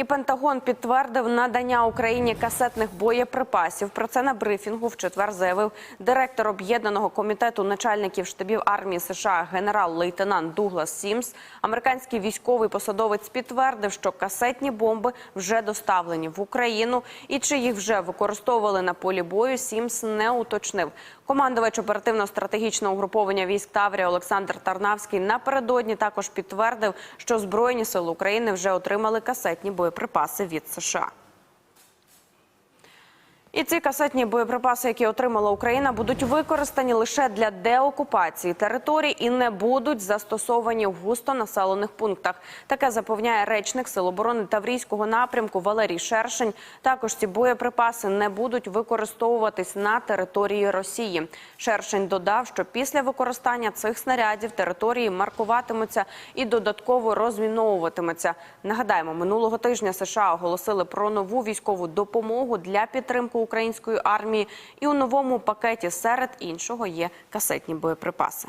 І Пентагон підтвердив надання Україні касетних боєприпасів. Про це на брифінгу в четвер заявив директор об'єднаного комітету начальників штабів армії США генерал-лейтенант Дуглас Сімс. Американський військовий посадовець підтвердив, що касетні бомби вже доставлені в Україну, і чи їх вже використовували на полі бою. Сімс не уточнив. Командувач оперативно-стратегічного угруповання військ Таврія Олександр Тарнавський напередодні також підтвердив, що Збройні сили України вже отримали касетні боєприпаси від США. І ці касетні боєприпаси, які отримала Україна, будуть використані лише для деокупації територій і не будуть застосовані в густонаселених пунктах. Таке запевняє речник Сил оборони Таврійського напрямку Валерій Шершень. Також ці боєприпаси не будуть використовуватись на території Росії. Шершень додав, що після використання цих снарядів території маркуватимуться і додатково розміновуватимуться. Нагадаємо, минулого тижня США оголосили про нову військову допомогу для підтримки української армії. І у новому пакеті серед іншого є касетні боєприпаси.